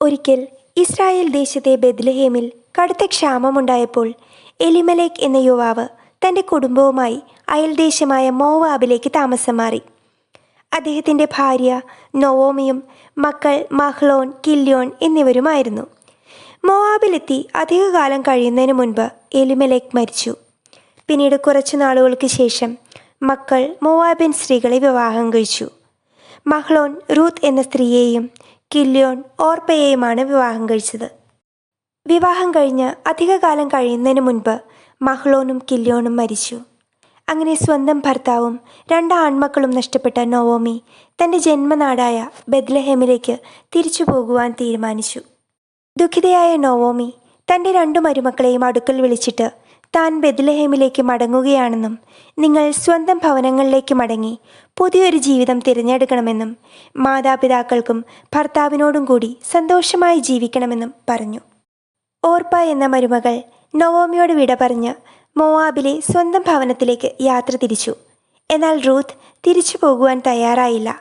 ഒരിക്കൽ ഇസ്രായേൽ ദേശത്തെ ബെത്ലഹേമിൽ കടുത്ത ക്ഷാമമുണ്ടായപ്പോൾ എലിമലേക്ക് എന്ന യുവാവ് തന്റെ കുടുംബവുമായി അയൽദേശമായ മോവാബിലേക്ക് താമസം മാറി. അദ്ദേഹത്തിന്റെ ഭാര്യ നൊവോമിയും മക്കൾ മഹ്ലോൺ കില്യോൺ എന്നിവരുമായിരുന്നു. മോവാബിലെത്തി അധികകാലം കഴിയുന്നതിന് മുൻപ് എലിമലേക്ക് മരിച്ചു. പിന്നീട് കുറച്ചു നാളുകൾക്ക് ശേഷം മക്കൾ മോവാബിൻ സ്ത്രീകളെ വിവാഹം കഴിച്ചു. മഹ്ലോൺ റൂത്ത് എന്ന സ്ത്രീയെയും കില്യോൺ ഓർപ്പയെയുമാണ് വിവാഹം കഴിച്ചത്. വിവാഹം കഴിഞ്ഞ് അധികകാലം കഴിയുന്നതിന് മുൻപ് മഹ്ലോനും കില്യോണും മരിച്ചു. അങ്ങനെ സ്വന്തം ഭർത്താവും രണ്ട് ആൺമക്കളും നഷ്ടപ്പെട്ട നോവോമി തന്റെ ജന്മനാടായ ബെദ്ലഹേമിലേക്ക് തിരിച്ചു പോകുവാൻ തീരുമാനിച്ചു. ദുഃഖിതയായ നോവോമി തന്റെ രണ്ടു മരുമക്കളെയും അടുക്കൽ വിളിച്ചിട്ട് താൻ ബെദ്ലഹേമിലേക്ക് മടങ്ങുകയാണെന്നും നിങ്ങൾ സ്വന്തം ഭവനങ്ങളിലേക്ക് മടങ്ങി പുതിയൊരു ജീവിതം തിരഞ്ഞെടുക്കണമെന്നും മാതാപിതാക്കൾക്കും ഭർത്താവിനോടും കൂടി സന്തോഷമായി ജീവിക്കണമെന്നും പറഞ്ഞു. ഓർപ്പ എന്ന മരുമകൾ നൊവോമിയോട് വിട പറഞ്ഞ് മോവാബിലെ സ്വന്തം ഭവനത്തിലേക്ക് യാത്ര തിരിച്ചു. എന്നാൽ റൂത്ത് തിരിച്ചു പോകുവാൻ തയ്യാറായില്ല.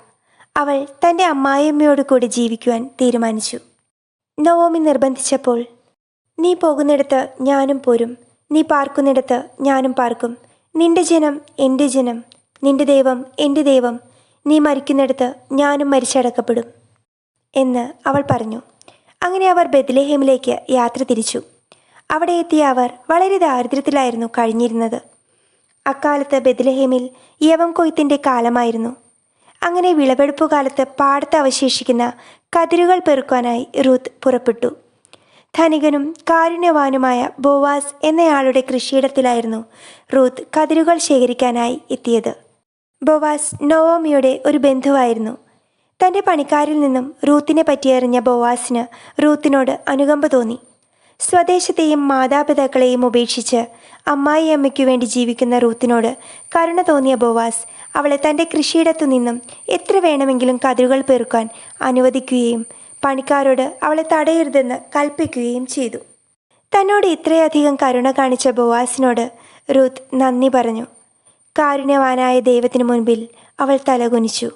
അവൾ തന്റെ അമ്മായിയമ്മയോട് കൂടി ജീവിക്കുവാൻ തീരുമാനിച്ചു. നവോമി നിർബന്ധിച്ചപ്പോൾ നീ പോകുന്നിടത്ത് ഞാനും പോരും. നീ പാർക്കുന്നിടത്ത് ഞാനും പാർക്കും. നിന്റെ ജനം എന്റെ ജനം. നിന്റെ ദൈവം എന്റെ ദൈവം. നീ മരിക്കുന്നിടത്ത് ഞാനും മരിച്ചടക്കപ്പെടും എന്ന് അവൾ പറഞ്ഞു. അങ്ങനെ അവർ ബദ്ലേഹേമിലേക്ക് യാത്ര തിരിച്ചു. അവിടെ എത്തിയ അവർ വളരെ ദാരിദ്ര്യത്തിലായിരുന്നു കഴിഞ്ഞിരുന്നത്. അക്കാലത്ത് ബെത്ലഹേമിൽ യവം കൊയ്ത്തിന്റെ കാലമായിരുന്നു. അങ്ങനെ വിളവെടുപ്പ് കാലത്ത് പാടത്ത് അവശേഷിക്കുന്ന കതിരുകൾ പെറുക്കാനായി റൂത്ത് പുറപ്പെട്ടു. ധനികനും കാരുണ്യവാനുമായ ബോവാസ് എന്നയാളുടെ കൃഷിയിടത്തിലായിരുന്നു റൂത്ത് കതിരുകൾ ശേഖരിക്കാനായി എത്തിയത്. ബോവാസ് നോവോമിയുടെ ഒരു ബന്ധുവായിരുന്നു. തന്റെ പണിക്കാരിൽ നിന്നും റൂത്തിനെ പറ്റിയറിഞ്ഞ ബോവാസിന് റൂത്തിനോട് അനുകമ്പ തോന്നി. സ്വദേശത്തെയും മാതാപിതാക്കളെയും ഉപേക്ഷിച്ച് അമ്മായി അമ്മയ്ക്കു വേണ്ടി ജീവിക്കുന്ന റൂത്തിനോട് കരുണ തോന്നിയ ബോവാസ് അവളെ തന്റെ കൃഷിയിടത്തു നിന്നും എത്ര വേണമെങ്കിലും കതിരുകൾ പെറുക്കാൻ അനുവദിക്കുകയും പണിക്കാരോട് അവളെ തടയരുതെന്ന് കൽപ്പിക്കുകയും ചെയ്തു. തന്നോട് ഇത്രയധികം കരുണ കാണിച്ച ബോവാസിനോട് റൂത്ത് നന്ദി പറഞ്ഞു. കാരുണ്യവാനായ ദൈവത്തിനു മുൻപിൽ അവൾ തലകുനിച്ചു.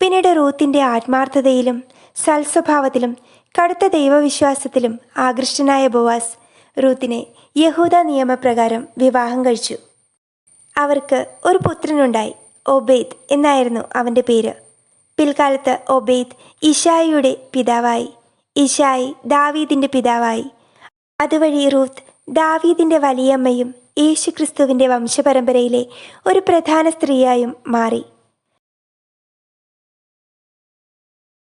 പിന്നീട് റൂത്തിന്റെ ആത്മാർത്ഥതയിലും സൽസ്വഭാവത്തിലും കടുത്ത ദൈവവിശ്വാസത്തിലും ആകൃഷ്ടനായ ബോവാസ് റൂത്തിനെ യഹൂദ നിയമപ്രകാരം വിവാഹം കഴിച്ചു. അവർക്ക് ഒരു പുത്രനുണ്ടായി ഒബേദ് എന്നായിരുന്നു അവന്റെ പേര്. പിൽക്കാലത്ത് ഒബേദ് ഇഷായിയുടെ പിതാവായി. ഇഷായി ദാവീദിന്റെ പിതാവായി. അതുവഴി റൂത്ത് ദാവീദിന്റെ വലിയമ്മയും യേശുക്രിസ്തുവിന്റെ വംശപരമ്പരയിലെ ഒരു പ്രധാന സ്ത്രീയായും മാറി.